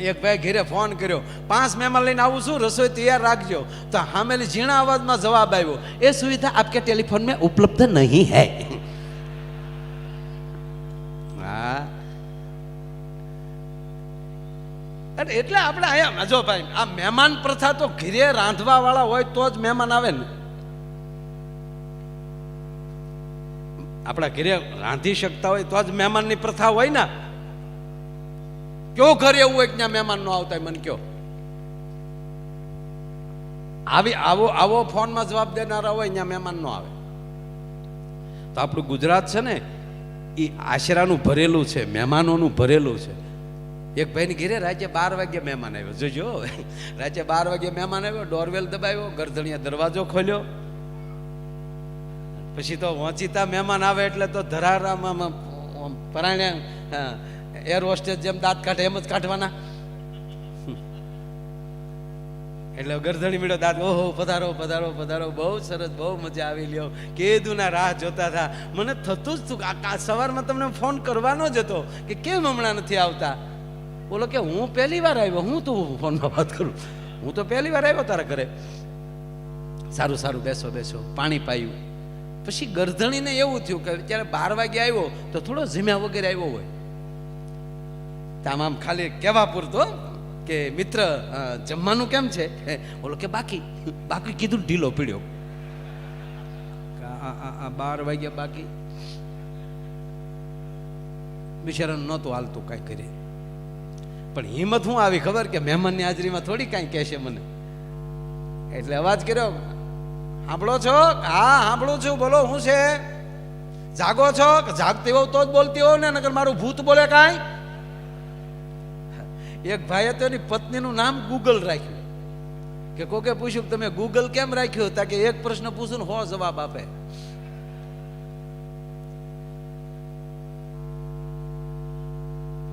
એક ભાઈ ઘેરે ફોન કર્યો, પાંચ મહેમાન લઈને આવું છું, રસોઈ તૈયાર રાખજો. તો હામેલી ઝીણા અવાજમાં જવાબ આવ્યો એ સુવિધા આપકે ટેલિફોન મેં ઉપલબ્ધ નહીં હૈ. અરે, એટલે આપણે આયા જો ભાઈ આ મહેમાન પ્રથા તો ઘીરે રાંધવા વાળા હોય તો જ મહેમાન આવે ને. આપણા ઘીરે રાંધી શકતા હોય તો જ મહેમાનની પ્રથા હોય ને. કયો ઘર એવું હોય ત્યાં મહેમાન નો આવતા મને કયો. આવી, આવો આવો ફોનમાં જવાબ દેનારા હોય, ત્યાં મહેમાન નો આવે. તો આપણું ગુજરાત છે ને એ આશરાનું ભરેલું છે, મહેમાનોનું ભરેલું છે. એક ભાઈને ઘેરે રાજ્ય બાર વાગે મહેમાન આવ્યો. જોજો રાજે બાર વાગે મહેમાન આવ્યો, ડોરવેલ દબાવ્યો ગરધણિયા દરવાજો ખોલ્યો. પછી તો વંચિતા મહેમાન આવે એટલે તો ધરારામાં પરાણે એર હોસ્ટેસ જેમ દાંત કાઢે એમ જ કાઢવાના. એટલે ગરધણી મીડો દાંત, ઓહો, પધારો પધારો પધારો. બહુ સરસ, બહુ મજા આવી લ્યો. કેદુના રાહ જોતા હતા. મને થતું જ આ- સવારમાં તમને ફોન કરવાનો જ હતો કે કેમ હમણાં નથી આવતા? બોલો કે હું પહેલી વાર આવ્યો, હું તું ફોનમાં વાત કરું? હું તો પહેલી વાર આવ્યો તારા ઘરે. સારું સારું, બેસો બેસો. પાણી પાયું. પછી ગરધણીને એવું થયું કે જ્યારે બાર વાગે આવ્યો તો થોડો ઝીમ્યા વગેરે આવ્યો હોય. આમ આમ ખાલી કહેવા પૂરતો કે મિત્ર જમવાનું કેમ છે? બોલો કે બાકી બાકી કીધું ઢીલો પીડ્યો. બાર વાગ્યા બાકી. બિચારા નહોતું હાલતું કાંઈ કરી. પણ હિંમત હું આવી ખબર કે મહેમાનની હાજરીમાં થોડી કાંઈ કહેશે મને. એટલે અવાજ કર્યો, સાંભળો છો? હા, સાંભળું છું, બોલો, શું છે? જાગો છો? જાગતી હોવ તો જ બોલતી હોવ ને, નકર મારું ભૂત બોલે કાંઈ? એક ભાઈએ તો એની પત્નીનું નામ ગૂગલ રાખ્યું. કે કોકે પૂછ્યું કે તમે ગૂગલ કેમ રાખ્યું? તા કે એક પ્રશ્ન પૂછું હો જવાબ આપે.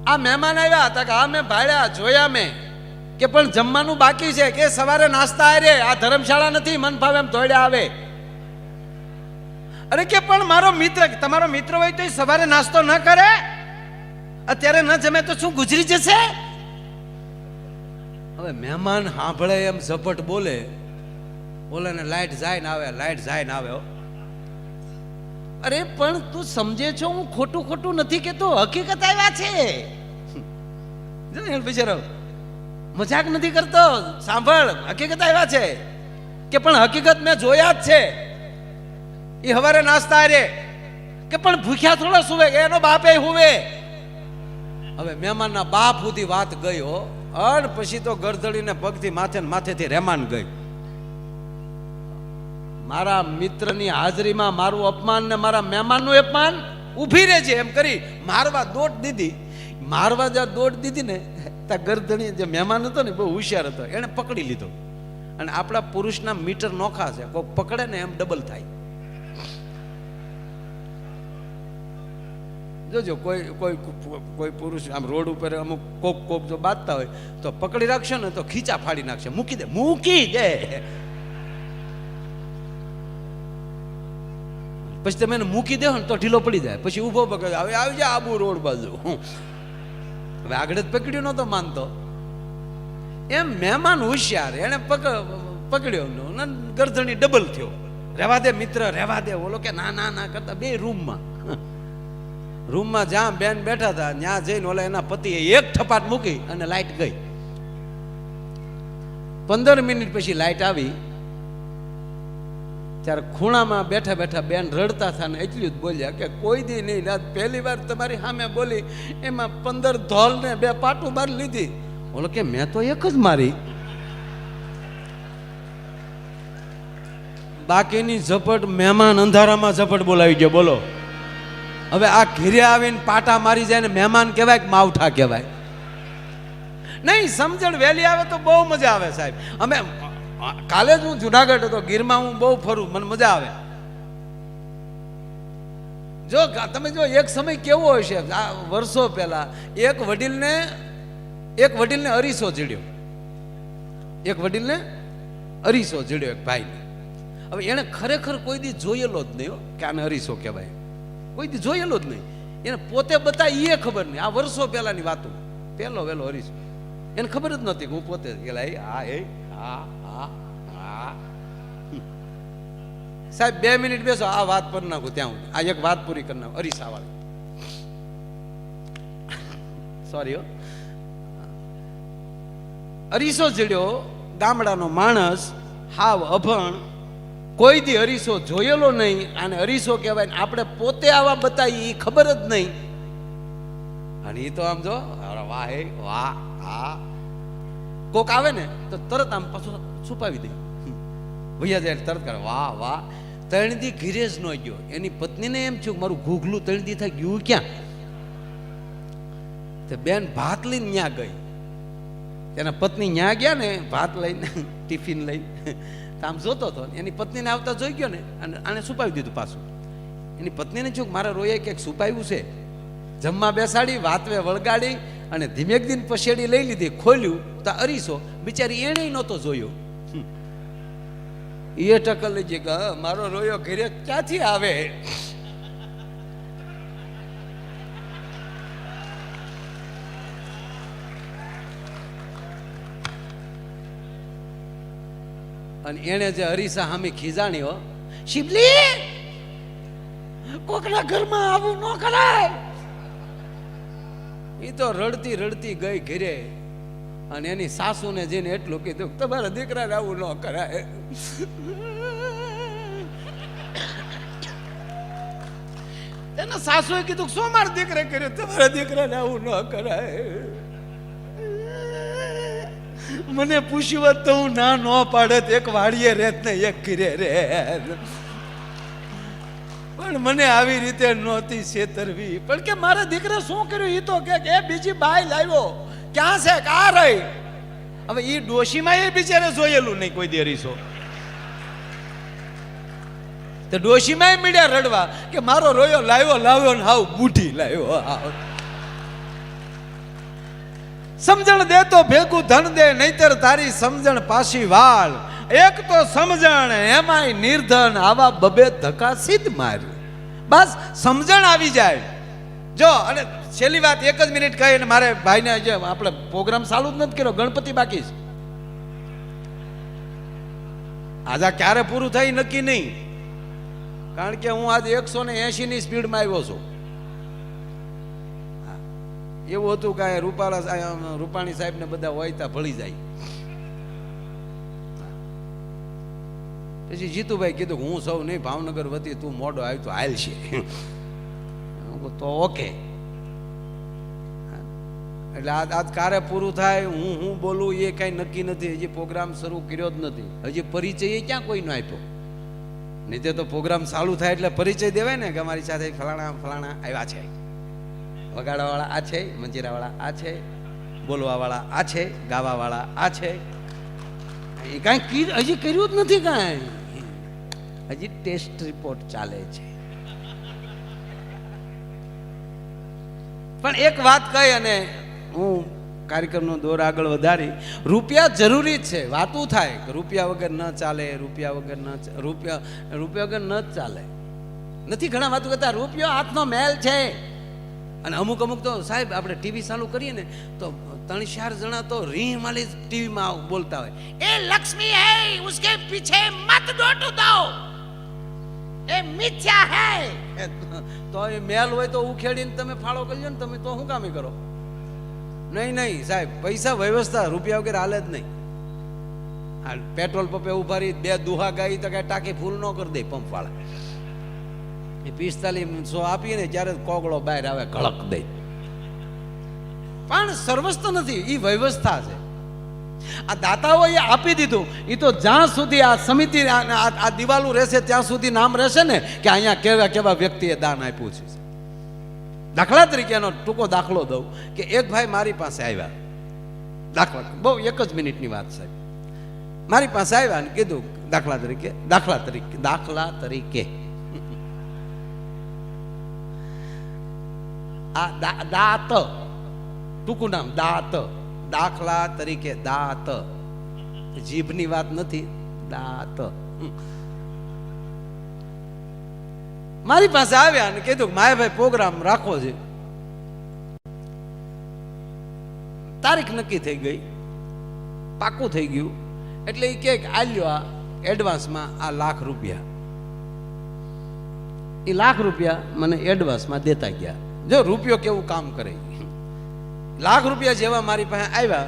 આ મહેમાન આવ્યા હતા કે હા મેં ભાડ્યા, જોયા મેં. કે પણ જમવાનું બાકી છે, કે સવારે નાસ્તા આ રે આ ધર્મશાળા નથી, મન ફાવે એમ ધોડ્યા આવે. અરે કે પણ મારો મિત્ર, તમારો મિત્ર હોય તો સવારે નાસ્તો ન કરે? અત્યારે ન જમે તો શું ગુજરી જશે? હવે મહેમાન સાંભળે એમ ઝપટ બોલે બોલે ને લાઈટ જાય ને આવે, લાઈટ જાય ને આવે. અરે, પણ તું સમજે છો, હું ખોટું ખોટું નથી કેતો હકીકત આવ્યા છે. બિચારો, મજાક નથી કરતો, સાંભળ, હકીકત આવ્યા છે. કે પણ હકીકત મેં જોયા જ છે. એ હવારે નાસ્તા રે કે પણ ભૂખ્યા થોડા સુવે એનો બાપે હુવે. હવે મહેમાનના બાપ સુધી વાત ગઈ હો. અને પછી તો ગરધડીને પગથી માથે માથેથી રહેમાન ગઈ મારા મિત્રની હાજરીમાં મારું અપમાન ને મારા મહેમાનનું અપમાન ઊભી રહેજે એમ કરી મારવા દોટ દીધી. મારવા જ્યાં દોટ દીધી ને, ત્યાં ગરધણી જે મહેમાન હતો ને બહુ હોશિયાર હતો. એણે પકડી લીધો. અને આપણા પુરુષના મીટર નોખા છે. કોઈ પકડે ને એમ ડબલ થાય. જોજો કોઈ કોઈ કોઈ પુરુષ આમ રોડ ઉપર અમુક કોક કોક જો બાંધતા હોય, તો પકડી રાખશે ને તો ખીચા ફાડી નાખશે. મૂકી દે મૂકી દે. પછી તમે એને મૂકી દે ને તો ઢીલો પડી જાય. પછી ઊભો પકડ. હવે આવી જાય આબુ રોડ બાજુ. હવે આગળ જ પકડ્યો નતો માનતો. એમ મહેમાન હોશિયાર એને પકડ પકડ્યો ને ગરદણી ડબલ થયો. રહેવા દે મિત્ર, રહેવા દે. ઓલો કે ના ના ના, કરતા બે રૂમમાં રૂમમાં જ્યાં બેન બેઠા હતા, ત્યાં જઈને ઓલા એના પતિએ એક થપાટ મૂકી અને લાઈટ ગઈ. પંદર મિનિટ પછી લાઈટ આવી. ત્યારે ખૂણામાં બેઠા બેઠા બેન રડતા હતા ને એટલું જ બોલ્યા કે કોઈ દી નહીં, રાત પહેલી વાર તમારી સામે બોલી, એમાં પંદર ધોલ ને બે પાટું બાર લીધી. ઓલો કે, મેં તો એક જ મારી. બાકીની ઝપટ મહેમાન અંધારામાં ઝપટ બોલાવી ગયો, બોલો. હવે આ ઘેરે આવીને પાટા મારી જાય ને મહેમાન કહેવાય કે માવઠા કહેવાય. નહીં, સમજણ વહેલી આવે તો બહુ મજા આવે સાહેબ. અમે કાલે જ હું જુનાગઢ હતો, ગીરમાં હું બહુ ફરું, મને મજા આવે. જો તમે જો, એક સમય કેવો છે આ વર્ષો પહેલા, એક વડીલને એક વડીલને અરીસો જીડ્યો એક વડીલને અરીસો જીડ્યો એક ભાઈને. હવે એણે ખરેખર કોઈ દી જોયેલો જ નહીં કે આને અરીસો કહેવાય. કોઈ દી જોયેલો જ નહીં. એને પોતે બતાવી એ ખબર નહીં. આ વર્ષો પહેલાની વાતો. પહેલો વહેલો હરીશ. એને ખબર જ નહોતી હું પોતે ગયેલા હા એ હા હા હા સાહેબ, બે મિનિટ બેસો, આ વાત પર નાખું, ત્યાં. આ એક વાત પૂરી કરી નાખું. અરીસા વાળી સોરી હો. અરીસો જડ્યો ગામડાનો માણસ, હાવ અભણ કોઈ દી અરીસો જોયેલો નહીં અને અરીસો કહેવાય ને આપણે પોતે આવા બતાવી એ ખબર જ નહીં. અને એ તો આમ જો વાહ વાહ, હા. કોક આવે ને, તો તરત આમ પાછું છુપાવી દે. ભૈયા જાય તરત કરે, વાહ વાહ. ત્રણ દી ઘીરે જ ન ગયો. એની પત્નીને એમ થયું મારું ઘૂઘલું ત્રણ દી થઈ ગયું ક્યાં? તે બેન ભાત લઈને ત્યાં ગઈ. તેના પત્ની ત્યાં ગયા ને, ભાત લઈને, ટિફિન લઈને. આમ જોતો હતો એની પત્નીને આવતા જોઈ ગયો ને, અને આને છુપાવી દીધું પાછું. એની પત્નીને જો મારા રોયે કંઈક છુપાવ્યું છે. જમવા બેસાડી, વાતવે વળગાડી, અને ધીમેક દિન પછેડી લઈ લીધી, ખોલ્યું, તો અરીસો. બિચારી એણે નહોતો જોયો. એ ટકલ લઈ ગઈ મારો રોયો ઘરે ક્યાંથી આવે? અને એણે જે હરીસા સામે ખીજાણ્યો શિબલી કોકના ઘરમાં આવું ન કરાય. એ તો રડતી રડતી ગઈ ઘરે. અને એની સાસુને જઈને એટલું કીધું કે તમારા દીકરાને આવું ન કરાય. એના સાસુએ કીધું કે શું મારા દીકરે કર્યું? તમારા દીકરાને આવું ન કરાય. મને પૂછ્યું હોત તો હું ના ન પાડત એક વાડીએ રેત ને એક ઘીરે રે. પણ મને આવી રીતે નહોતી છેતરવી. પણ કે મારા દીકરા શું કર્યું? એ તો કે એ બીજી બાઈ લાવ્યો. ક્યાં છે? કા રહી? હવે એ ડોશીમાં એ બિચારે જોયેલું નહીં કોઈ દેરીસો. તો ડોશીમાં મીડિયા રડવા કે મારો રોયો લાવ્યો લાવ્યો ને હાવ બુઢી લાવ્યો. હાવ સમજણ દે તો ભેગું ધન દે, નહીતર તારી સમજણ પાછી વાળ. એક તો સમજણ, એમાંય નિર્ધન, આવા બબે ધક્કા સીધ માર્યું. બસ, સમજણ આવી જાય. જો, અને છેલ્લી વાત એક જ મિનિટ કહી, અને મારે ભાઈને જે આપણે પ્રોગ્રામ ચાલુ જ નથી કર્યો, ગણપતિ બાકી છે. આજે ક્યારે પૂરું થાય નક્કી નહીં. કારણ કે હું આજે એકસો ને એસી ની સ્પીડમાં આવ્યો છું. એવું હતું કે આ રૂપાલા રૂપાણી સાહેબ ને બધા હોય ત્યાં ભળી જાય. પછી જીતુભાઈ કીધું હું સૌ નહીં, ભાવનગર વતી તું મોડો આવ્યો તો હાલ છે. તો ઓકે. એટલે આજ આજ કારે પૂરું થાય, હું હું બોલું એ કાંઈ નક્કી નથી, હજી પ્રોગ્રામ શરૂ કર્યો જ નથી. હજી પરિચય ક્યાં કોઈનો આપ્યો? નહીં તો પ્રોગ્રામ ચાલુ થાય એટલે પરિચય દેવાય ને કે અમારી સાથે ફલાણા ફલાણા આવ્યા છે. વગાડવાવાળા આ છે, મંજીરાવાળા આ છે, બોલવાવાળા આ છે, ગાવાવાળા આ છે. એ કાંઈ હજી કર્યું જ નથી કાંઈ. હજી ટેસ્ટ રિપોર્ટ ચાલે છે. પણ એક વાત કહી અને હું કાર્યક્રમનો દોર આગળ વધારી. રૂપિયા જરૂરી છે, વાતું થાય કે રૂપિયા વગર ન ચાલે, રૂપિયા વગર ન રૂપિયા રૂપિયા વગર ન ચાલે. નથી ઘણા વાતું કરતા, રૂપિયો હાથનો મેલ છે. અને અમુક અમુક તો સાહેબ આપણે ટીવી ચાલુ કરીએ ને તો ત્રણ ચાર જણા તો રીહ માલી ટીવીમાં બોલતા હોય. એ લક્ષ્મી હે ઉસકે પીછે મત ડોટુ દો એ મિથ્યા હે. તો એ મેલ હોય તો ઉખેડીને તમે ફાળો કરી ને તમે તો શું કામ કરો? નહીં નહીં સાહેબ પૈસા વ્યવસ્થા રૂપિયા વગેરે હાલે જ નહીં. આ પેટ્રોલ પંપે ઊભા રહી બે દુહા ગાઈ તો કાંઈ ટાંકી ફૂલ ન કરી દે પંપવાળા એ પિસ્તાલીસ સો આપીએ ને ત્યારે કોગળો બહાર આવે કળક દે પણ સર્વસ્ત નથી એ વ્યવસ્થા છે. આ દાતાઓએ આપી દીધું એ તો જ્યાં સુધી આ સમિતિ આ દિવાલું રહેશે, ત્યાં સુધી નામ રહેશે ને, કે અહીંયા કેવા કેવા વ્યક્તિએ દાન આપ્યું છે. દાખલા તરીકેનો ટૂંકો દાખલો દઉં, કે એક ભાઈ મારી પાસે આવ્યા. દાખલા, બહુ એક જ મિનિટની વાત છે મારી પાસે આવ્યા અને કીધું, દાખલા તરીકે દાખલા તરીકે દાખલા તરીકે. આ દાત. ટૂંકું નામ, દાત. દાખલા તરીકે દાત. જીભની વાત નથી, દાત. મારી પાસે આવ્યા અને કીધું માય માયાભાઈ પ્રોગ્રામ રાખવો છે. તારીખ નક્કી થઈ ગઈ. પાકું થઈ ગયું. એટલે એ કે આલ્યો આ એડવાન્સમાં આ લાખ રૂપિયા. એ લાખ રૂપિયા મને એડવાન્સમાં દેતા ગયા. જો રૂપિયો કેવું કામ કરે? લાખ રૂપિયા જેવા મારી પાસે આવ્યા,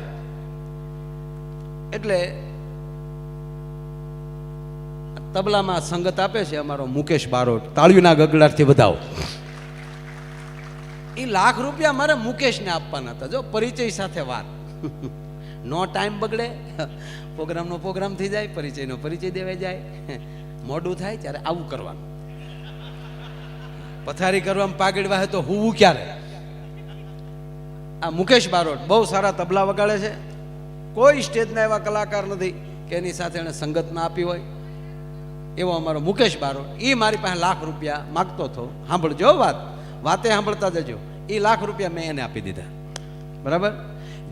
એટલે તબલામાં સંગત આપે છે અમારો મુકેશ બારોટ, તાળીઓના ગગડાટથી વધાવો. એ લાખ રૂપિયા મારે મુકેશને આપવાના હતા, જો પરિચય સાથે વાત. નો ટાઈમ બગડે, પ્રોગ્રામનો પ્રોગ્રામ થઈ જાય, પરિચયનો પરિચય દેવાઈ જાય. મોડું થાય ત્યારે આવું કરવાનું. પથારી કરવામાં પાગડ વાહે તો હુવું ક્યારે? આ મુકેશ બારોટ બહુ સારા તબલા વગાડે છે. કોઈ સ્ટેજના એવા કલાકાર નથી કે એની સાથે એણે સંગત ના આપી હોય. એવો અમારો મુકેશ બારોટ એ મારી પાસે લાખ રૂપિયા માગતો હતો. સાંભળજો વાત. વાતે સાંભળતા જજો. એ લાખ રૂપિયા મેં એને આપી દીધા. બરાબર?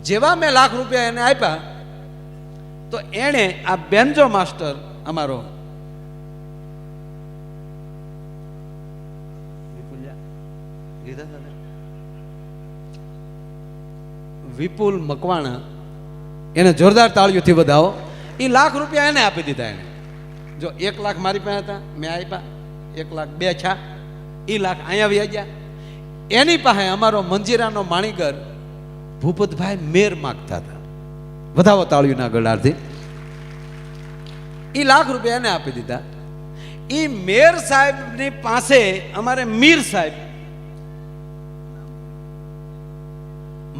જેવા મેં લાખ રૂપિયા એને આપ્યા, તો એણે આ બેન્જો માસ્ટર અમારો ને? વિપુલ મકવાણા એને જોરદાર તાળીઓથી વધાવો. એ લાખ રૂપિયા એને આપી દીધા એને. જો એક લાખ મારી પાસે હતા, મેં આપ્યા. એક લાખ બે છા. એ લાખ અહીંયા વ્યા ગયા. એની પાસે અમારો મંજીરાનો માણીગર ભૂપતભાઈ મેર માગતા હતા. વધાવો તાળીઓના ગળારથી એ લાખ રૂપિયા એને આપી દીધા. એ મેર સાહેબની પાસે, અમારે મીર સાહેબ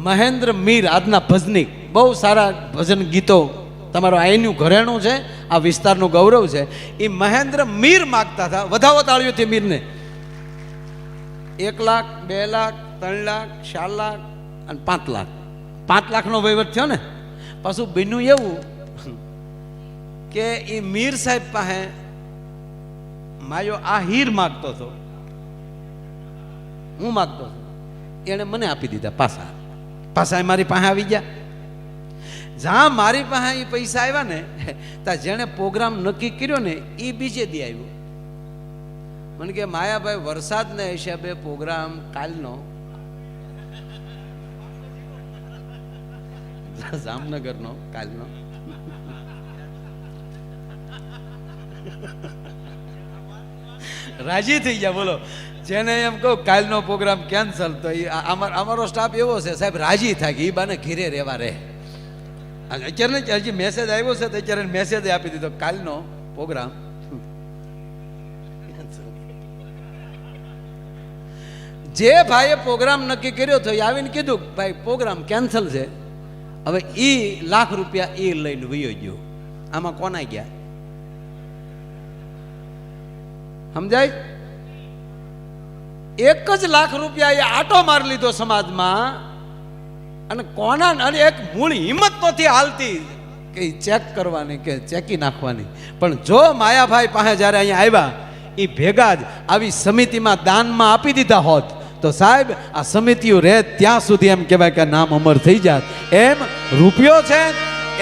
મહેન્દ્ર મીર આજના ભજની. બહુ સારા ભજન ગીતો તમારું અહીંનું ઘરેણું છે, આ વિસ્તારનું ગૌરવ છે. એ મહેન્દ્ર મીર માગતા હતા. વધાવો તાળીઓથી મીરને. એક લાખ, બે લાખ, ત્રણ લાખ, ચાર લાખ અને પાંચ લાખ. પાંચ લાખનો વહીવટ થયો ને. પાછું બીનું એવું કે એ મીર સાહેબ પાસે માયો આ હીર માગતો હતો. હું માગતો હતો. એણે મને આપી દીધા પાછા. પાછા મારી પાસે આવી ગયા. જ્યાં મારી પાસે એ પૈસા આવ્યા ને ત્યાં જેણે પ્રોગ્રામ નક્કી કર્યો ને એ બીજે દી આવ્યો. મને કે, માયાભાઈ, વરસાદના હિસાબે પ્રોગ્રામ કાલનો. જામનગરનો, કાલનો. રાજી થઈ ગયા, બોલો. જેને એમ કહું, કાલનો પ્રોગ્રામ કેન્સલ તો એ આ- અમાર- અમારો સ્ટાફ એવો છે, સાહેબ, રાજી થાય કે એ બાને ઘીરે રહેવા રહે. અને અત્યારે જ હજી મેસેજ આવ્યો છે, તો અત્યારે મેસેજ આપી દીધો, કાલનો પ્રોગ્રામ જે ભાઈએ પ્રોગ્રામ નક્કી કર્યો હતો એ આવીને કીધું કે, ભાઈ પ્રોગ્રામ કેન્સલ છે. હવે એ લાખ રૂપિયા એ લઈને વયો ગયો. આમાં કોના ગયા? સમજાય? એક જ લાખ રૂપિયા એ આટો મારી લીધો સમાજમાં અને કોના અને એક મૂળ હિંમત નથી હાલતી કે ચેક કરવાની કે ચેકી નાખવાની. પણ જો માયાભાઈ પાસે જ્યારે અહીંયા આવ્યા એ ભેગા જ આવી સમિતિમાં દાનમાં આપી દીધા હોત, તો સાહેબ, આ સમિતિઓ રહે ત્યાં સુધી એમ કહેવાય કે નામ અમર થઈ જાત. એમ રૂપિયો છે,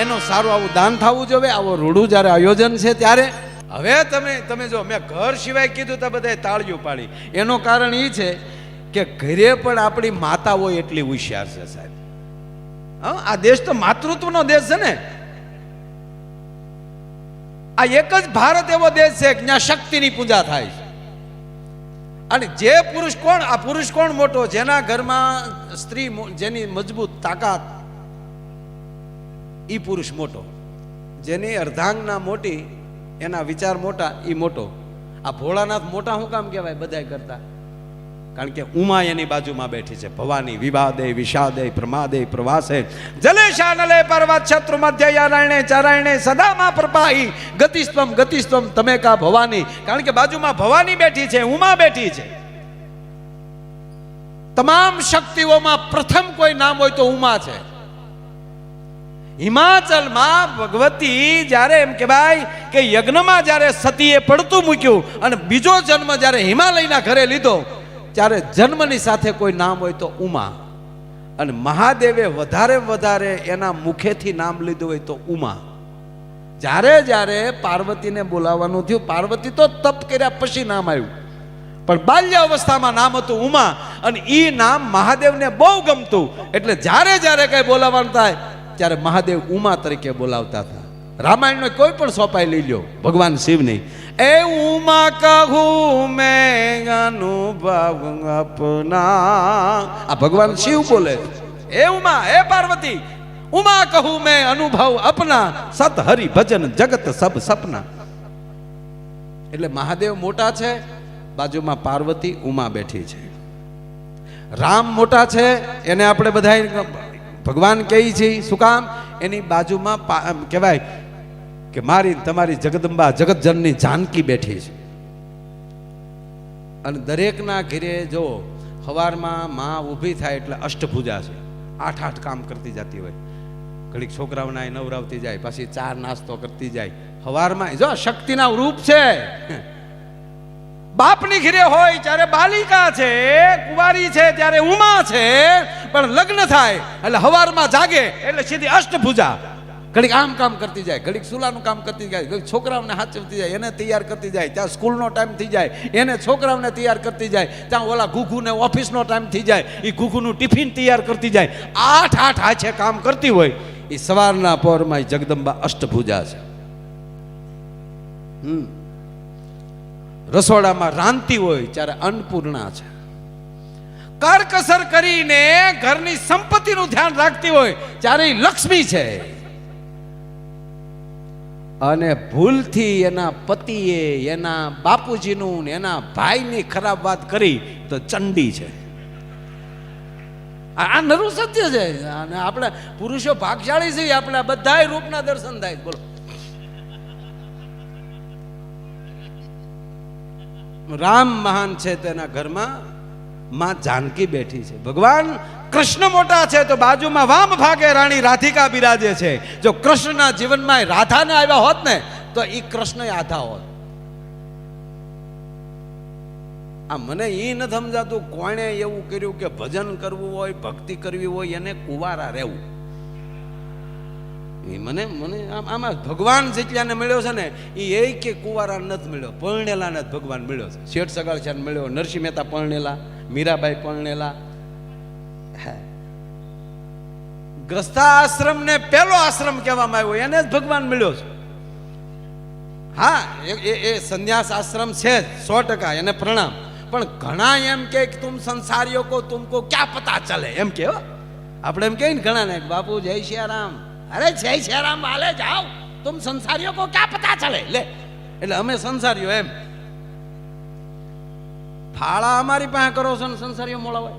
એનો સારું આવું દાન થવું જોઈએ, આવો રૂડું જ્યારે આયોજન છે ત્યારે હવે તમે તમે જો, મેં ઘર સિવાય કીધું તો બધાએ તાળીઓ પાડી. એનું કારણ એ છે કે ઘરે પણ આપણી માતા હોય એટલી હોશિયાર છે સાહેબ. હા, આ દેશ તો માતૃત્વનો દેશ છે ને. આ એક જ ભારત એવો દેશ છે જ્યાં શક્તિની પૂજા થાય છે. અને જે પુરુષ કોણ, આ પુરુષ કોણ મોટો? જેના ઘરમાં સ્ત્રી જેની મજબૂત તાકાત, ઈ પુરુષ મોટો. જેની અર્ધાંગના મોટી એના વિચાર મોટા એ મોટો. આ ભોળાનાથ મોટા શું કામ કહેવાય બધાય કરતા? કારણ કે ઉમા એની બાજુમાં બેઠી છે. ભવાની વિવાદે, વિષાદે, પ્રમાદે, પ્રવાસે. જલેશા નલે પર્વત શત્રુ મધ્ય યારાયણે, ચારાયણે, સદામાં પ્રપાહી. ગતિસ્તમ ગતિસ્તમ તમે કા ભવાની? કારણ કે બાજુમાં ભવાની બેઠી છે, ઉમા બેઠી છે. તમામ શક્તિઓમાં પ્રથમ કોઈ નામ હોય તો ઉમા છે. હિમાચલમાં ભગવતી જ્યારે એમ કહેવાય કે યજ્ઞમાં જ્યારે સતીએ પડતું મૂક્યું અને બીજો જન્મ જ્યારે હિમાલયના ઘરે લીધો, ત્યારે જન્મની સાથે કોઈ નામ હોય તો ઉમા. અને મહાદેવે વધારે વધારે એના મુખેથી નામ લીધું હોય તો ઉમા. જ્યારે જ્યારે પાર્વતીને બોલાવવાનું થયું, પાર્વતી તો તપ કર્યા પછી નામ આવ્યું. પણ બાલ્ય અવસ્થામાં નામ હતું ઉમા અને એ નામ મહાદેવને બહુ ગમતું. એટલે જ્યારે જ્યારે કઈ બોલાવવાનું થાય ત્યારે મહાદેવ ઉમા તરીકે બોલાવતા હતા. રામાયણનો કોઈ પણ સોપાઈ લઈ લ્યો. ભગવાન શિવની. એ ઉમા કહું મેં અનુભવ અપના. આ ભગવાન શિવ બોલે એ ઉમા, એ પાર્વતી, ઉમા કહું મેં અનુભવ અપના. સત હરિ ભજન જગત સબ સપના. એટલે મહાદેવ મોટા છે, બાજુમાં પાર્વતી, ઉમા બેઠી છે. રામ મોટા છે, એને આપણે બધા ભગવાન કહે છે, શું કામ? એની બાજુમાં કહેવાય કે મારી, તમારી જગદંબા જગતજનની જાનકી બેઠી છે. અને દરેકના ઘરે જો સવારમાં માં ઊભી થાય એટલે અષ્ટભુજા છે. આઠ આઠ કામ કરતી જતી હોય. ઘડીક છોકરાઓના નવરાવતી જાય, પછી ચાર નાસ્તો કરતી જાય. સવારમાં જો શક્તિના રૂપ છે. બાપની ઘરે હોય ત્યારે બાલિકા છે, કુંવારી છે, ત્યારે ઉમા છે, પણ લગ્ન થાય એટલે હવારમાં જાગે એટલે સીધી અષ્ટભુજા. ઘડીક આમ કામ કરતી જાય, ઘડીક સુલાનું કામ કરતી જાય, ઘડીક છોકરાઓને હાચવતી જાય, એને તૈયાર કરતી જાય, ત્યાં સ્કૂલનો ટાઈમ થઈ જાય, એને છોકરાઓને તૈયાર કરતી જાય, ત્યાં ઓલા ઘૂઘુને ઓફિસનો ટાઈમ થઈ જાય એ ઘૂઘુનું ટિફિન તૈયાર કરતી જાય, આઠ આઠ હાથે કામ કરતી હોય એ સવારના પહોરમાં જગદંબા અષ્ટભુજા છે. હમ. રસોડામાં રાંધતી હોય ત્યારે અન્નપૂર્ણા છે. કરકસર કરીને ઘરની સંપત્તિનું ધ્યાન રાખતી હોય ત્યારે લક્ષ્મી છે. અને ભૂલથી એના પતિએ, એના બાપુજીનું એના ભાઈની ખરાબ વાત કરી તો ચંડી છે. આ નરું સત્ય છે. અને આપણે પુરુષો ભાગશાળી છીએ, આપણે બધાય રૂપના દર્શન થાય બોલો. રામ મહાન છે તેના ઘરમાં માં જાનકી બેઠી છે. ભગવાન કૃષ્ણ મોટા છે તો બાજુમાં વામ ભાગે રાણી રાધિકા બિરાજે છે. જો કૃષ્ણના જીવનમાં રાધાને આવ્યા હોત ને, તો એ કૃષ્ણ આધા હોત. આ મને એ ન સમજાતું કોણે એવું કર્યું કે ભજન કરવું હોય, ભક્તિ કરવી હોય, એને કુવારા રહેવું. એ મને મને આમ, આમાં ભગવાન જેટલાને મળ્યો છે ને, એ એ કે કુવારા નથી મળ્યો પરણેલાને જ ભગવાન મળ્યો છે. શેઠ સગાળશાને મળ્યો, નરસિંહ મહેતા પરણેલા, મીરાબાઈ પરણેલા. હે. ગ્રસ્તાશ્રમ ને પેલો આશ્રમ કહેવામાં આવ્યો, એને જ ભગવાન મળ્યો છે. હા, એ- એ સંન્યાસ આશ્રમ છે સો ટકા, એને પ્રણામ. પણ ઘણા એમ કે તુમ સંસારીઓ કો, તુમકો ક્યાં પતા ચલે? એમ કે આપણે એમ કહીએ ને ઘણા ને બાપુ જય સિયારામ અરે જય શેરામ વાલે, જાઓ. તુમ સંસારીઓ કો ક્યાં પતા ચલે? લે. એટલે અમે સંસારીઓ એમ. ફાળા અમારી પાસે કરો છો ને સંસારીઓ મોળા હોય.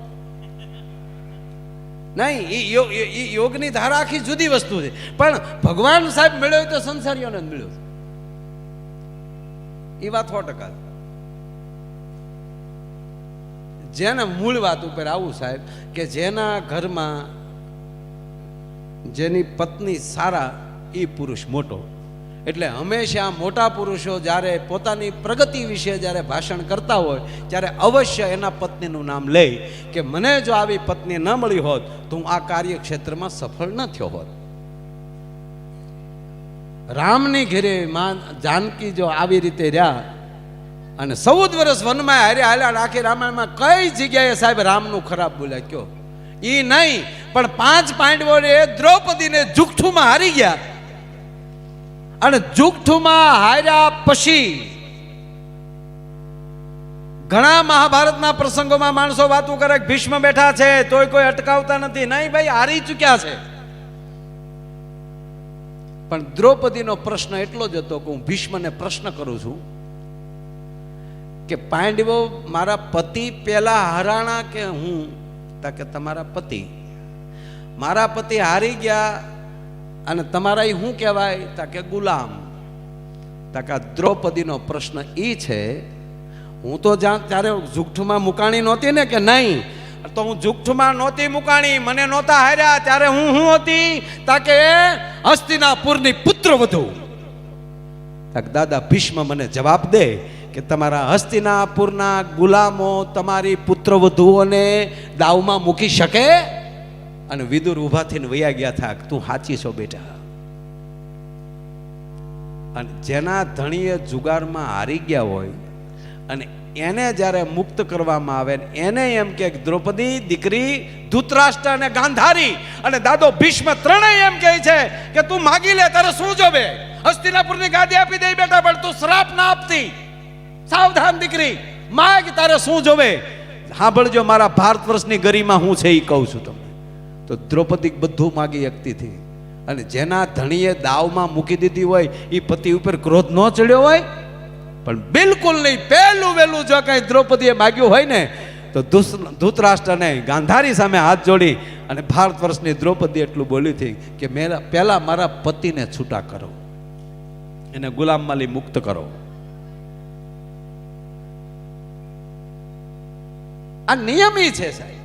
નહીં, ઈ યોગની ધારા આખી જુદી વસ્તુ છે. પણ ભગવાન સાહેબ મળ્યો તો સંસારીઓને મળ્યો એ વાત સો ટકા. જેને મૂળ વાત ઉપર આવું સાહેબ, કે જેના ઘરમાં જેની પત્ની સારા એ પુરુષ મોટો. એટલે હંમેશા મોટા પુરુષો જ્યારે પોતાની પ્રગતિ વિશે જ્યારે ભાષણ કરતા હોય, ત્યારે અવશ્ય એના પત્નીનું નામ લે કે મને જો આવી પત્ની ન મળી હોત, તો હું આ કાર્યક્ષેત્રમાં સફળ ન થયો હોત. રામની ઘેરે માં જાનકી જો આવી રીતે રહ્યા અને ચૌદ વર્ષ વનમાં હારે હાલ્યા આખી રામાયણમાં કઈ જગ્યાએ સાહેબ રામનું ખરાબ બોલ્યા કયો? એ નહીં પણ પાંચ પાંડવોને દ્રૌપદીને જુઠ્ઠુમાં હારી ગયા. અને જુઠ્ઠુમાં હાર્યા પછી ઘણા મહાભારતના પ્રસંગોમાં માણસો વાતો કરે ભીષ્મ બેઠા છે, તોય કોઈ અટકાવતા નથી. નહીં ભાઈ, હારી ચૂક્યા છે. પણ દ્રૌપદીનો પ્રશ્ન એટલો જ હતો કે હું ભીષ્મને પ્રશ્ન કરું છું કે પાંડવો મારા પતિ પેલા હરાણા કે હું? તા કે તમારા પતિ. મારા પતિ હારી ગયા અને તમારા શું કહેવાય? તા કે ગુલામ. તા દ્રૌપદીનો પ્રશ્ન એ છે, હું તો જ્યાં ત્યારે જુગઠમાં મુકાણી નહોતી ને કે નહીં? તો હું જુગઠમાં નહોતી મુકાણી, મને નહોતા હાર્યા, ત્યારે હું હું હતી? તા કે હસ્તિનાપુરની પુત્ર વધુ. તાક દાદા ભીષ્મ મને જવાબ દે કે તમારા હસ્તિનાપુરના ગુલામો તમારી પુત્રવધુઓને દાવમાં મૂકી શકે? અને વિદુર ઊભા થઈને વયા ગયા થાક તું સાચી છો બેટા. અને જેના ધણીએ જુગારમાં હારી ગયા હોય અને એને જ્યારે મુક્ત કરવામાં આવે એને એમ કે દ્રૌપદી દીકરી ધૂતરાષ્ટ્ર અને ગાંધારી અને દાદો ભીષ્મ ત્રણેય એમ કહે છે કે તું માગી લે તારે શું જોવે? હસ્તિનાપુરની ગાદી આપી દઈ બેટા, પણ તું શ્રાપ ના આપતી. સાવધાન દીકરી, માગ તારે શું જોવે? સાંભળજો, મારા ભારત વર્ષની ગરિમા હું છે એ કહું છું તમને. તો દ્રૌપદી બધું માગી શકતી અને જેના ધણીએ દાવમાં મૂકી દીધી હોય એ પતિ ઉપર ક્રોધ ન ચડ્યો હોય, પણ બિલકુલ નહીં, પહેલું વહેલું જો કઈ દ્રૌપદીએ માગ્યું હોય ને, તો ધૂતરાષ્ટ્રને ગાંધારી સામે હાથ જોડી અને ભારત વર્ષની દ્રૌપદી એટલું બોલી હતી કે મેરા પહેલા મારા પતિને છૂટા કરો. એને ગુલામમાલી મુક્ત કરો. આ નિયમ છે સાહેબ.